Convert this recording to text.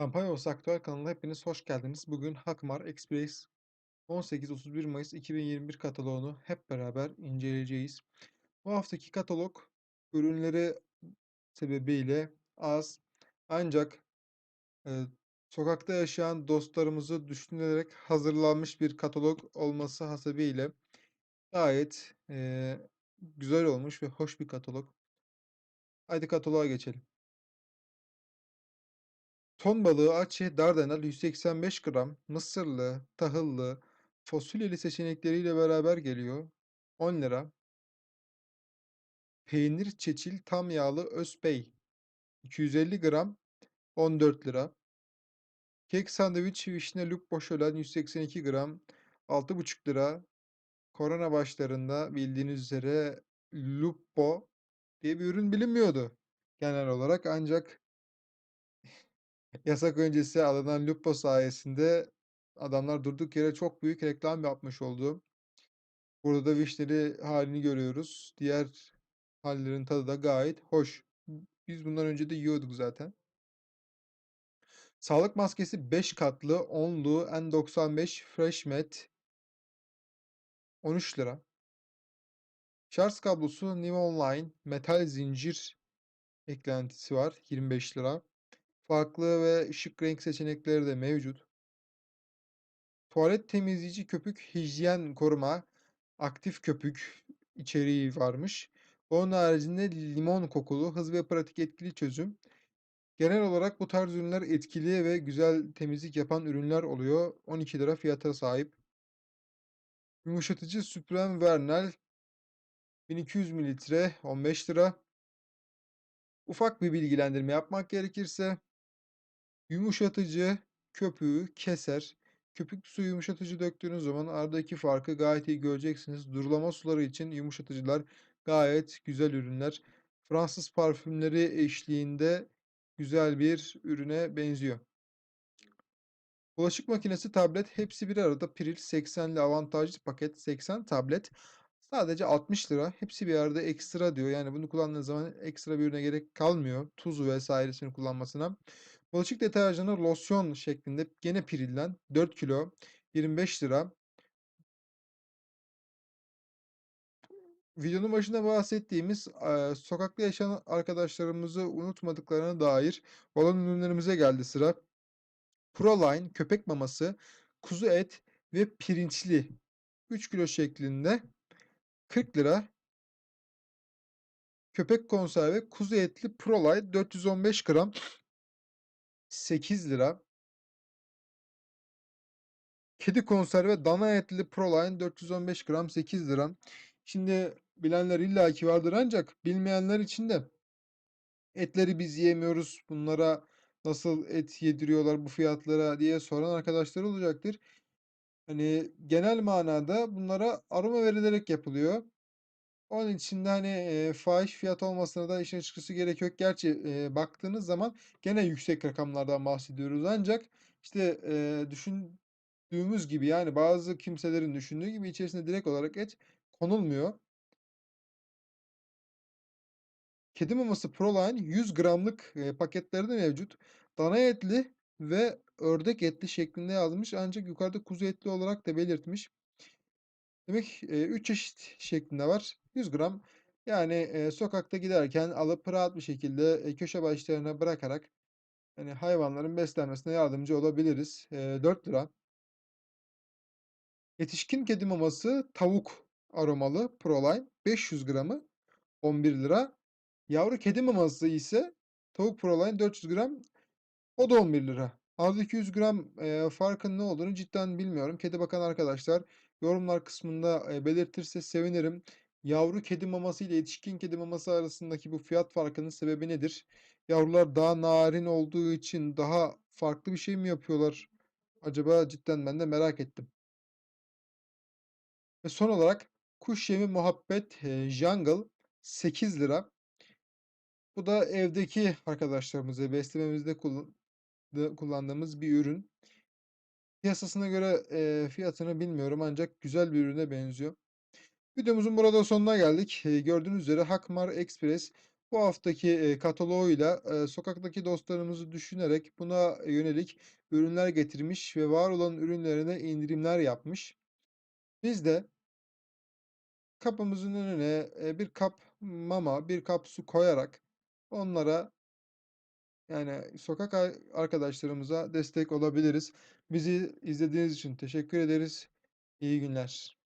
Kampanyos Aktüel kanalına hepiniz hoş geldiniz. Bugün Hakmar Express 18-31 Mayıs 2021 kataloğunu hep beraber inceleyeceğiz. Bu haftaki katalog ürünleri sebebiyle az ancak e, sokakta yaşayan dostlarımızı düşünülerek hazırlanmış bir katalog olması hasebiyle gayet e, güzel olmuş ve hoş bir katalog. Haydi kataloğa geçelim. Ton balığı açı Dardanel 185 gram, mısırlı, tahıllı, fasulyeli seçenekleriyle beraber geliyor. 10 lira. Peynir çeçil tam yağlı Özbey 250 gram 14 lira. Kek sandviç vişne lup boşölen 182 gram 6,5 lira. Korona başlarında bildiğiniz üzere Lupo diye bir ürün bilinmiyordu genel olarak ancak Yasak öncesi alınan Lupo sayesinde adamlar durduk yere çok büyük reklam yapmış oldu. Burada da vişneli halini görüyoruz. Diğer hallerin tadı da gayet hoş. Biz bundan önce de yiyorduk zaten. Sağlık maskesi 5 katlı onlu N95 Fresh Met 13 lira. Şarj kablosu New Online metal zincir eklentisi var 25 lira. Farklı ve ışık renk seçenekleri de mevcut. Tuvalet temizleyici köpük hijyen koruma aktif köpük içeriği varmış. Onun haricinde limon kokulu hızlı ve pratik etkili çözüm. Genel olarak bu tarz ürünler etkili ve güzel temizlik yapan ürünler oluyor. 12 lira fiyata sahip. Yumuşatıcı Supreme Vernal 1200 mililitre 15 lira. Ufak bir bilgilendirme yapmak gerekirse yumuşatıcı köpüğü keser. Köpük su yumuşatıcı döktüğünüz zaman aradaki farkı gayet iyi göreceksiniz. Durulama suları için yumuşatıcılar gayet güzel ürünler. Fransız parfümleri eşliğinde güzel bir ürüne benziyor. Bulaşık makinesi, tablet hepsi bir arada. Piril 80'li avantajlı paket 80 tablet. Sadece 60 lira. Hepsi bir arada ekstra diyor. Yani bunu kullandığınız zaman ekstra bir ürüne gerek kalmıyor. Tuzu vesairesini kullanmasına. Bulaşık deterjanı losyon şeklinde gene Piril'den 4 kilo 25 lira. Videonun başında bahsettiğimiz sokakta yaşayan arkadaşlarımızı unutmadıklarına dair olan ürünlerimize geldi sıra. Proline köpek maması, kuzu et ve pirinçli 3 kilo şeklinde 40 lira. Köpek konserve kuzu etli Proline 415 gram 8 lira. Kedi konserve dana etli Proline 415 gram 8 lira. Şimdi bilenler illaki vardır ancak bilmeyenler için de etleri biz yiyemiyoruz. Bunlara nasıl et yediriyorlar bu fiyatlara diye soran arkadaşlar olacaktır. Hani genel manada bunlara aroma verilerek yapılıyor. Onun için de hani eee, fahiş fiyat olmasına da işin açıkçası gerek yok. Gerçi eee, baktığınız zaman gene yüksek rakamlardan bahsediyoruz ancak işte eee, düşündüğümüz gibi yani bazı kimselerin düşündüğü gibi içerisine direkt olarak et konulmuyor. Kedi maması Proline 100 gramlık eee, paketleri de mevcut. Dana etli ve ördek etli şeklinde yazmış ancak yukarıda kuzu etli olarak da belirtmiş. Demek eee 3 çeşit şeklinde var. 100 gram. Yani eee, sokakta giderken alıp rahat bir şekilde eee, köşe başlarına bırakarak hani hayvanların beslenmesine yardımcı olabiliriz. Eee 4 lira. Yetişkin kedi maması tavuk aromalı Proline 500 gramı 11 lira. Yavru kedi maması ise tavuk Proline 400 gram o da 11 lira. Aradaki 100 gram eee, farkın ne olduğunu cidden bilmiyorum. Kedi bakan arkadaşlar yorumlar kısmında belirtirse sevinirim. Yavru kedi maması ile yetişkin kedi maması arasındaki bu fiyat farkının sebebi nedir? Yavrular daha narin olduğu için daha farklı bir şey mi yapıyorlar? Acaba cidden ben de merak ettim. Ve son olarak kuş yemi muhabbet jungle 8 lira. Bu da evdeki arkadaşlarımıza beslememizde kullandığımız bir ürün. Piyasasına göre, eee, fiyatını bilmiyorum ancak güzel bir ürüne benziyor. Videomuzun burada sonuna geldik. Eee, gördüğünüz üzere Hakmar Express Bu haftaki, eee, kataloğuyla, eee, sokaktaki dostlarımızı düşünerek buna yönelik ürünler getirmiş ve var olan ürünlerine indirimler yapmış. Biz de kapımızın önüne, eee, bir kap mama, bir kap su koyarak onlara, yani, sokak ar arkadaşlarımıza destek olabiliriz. Bizi izlediğiniz için teşekkür ederiz. İyi günler.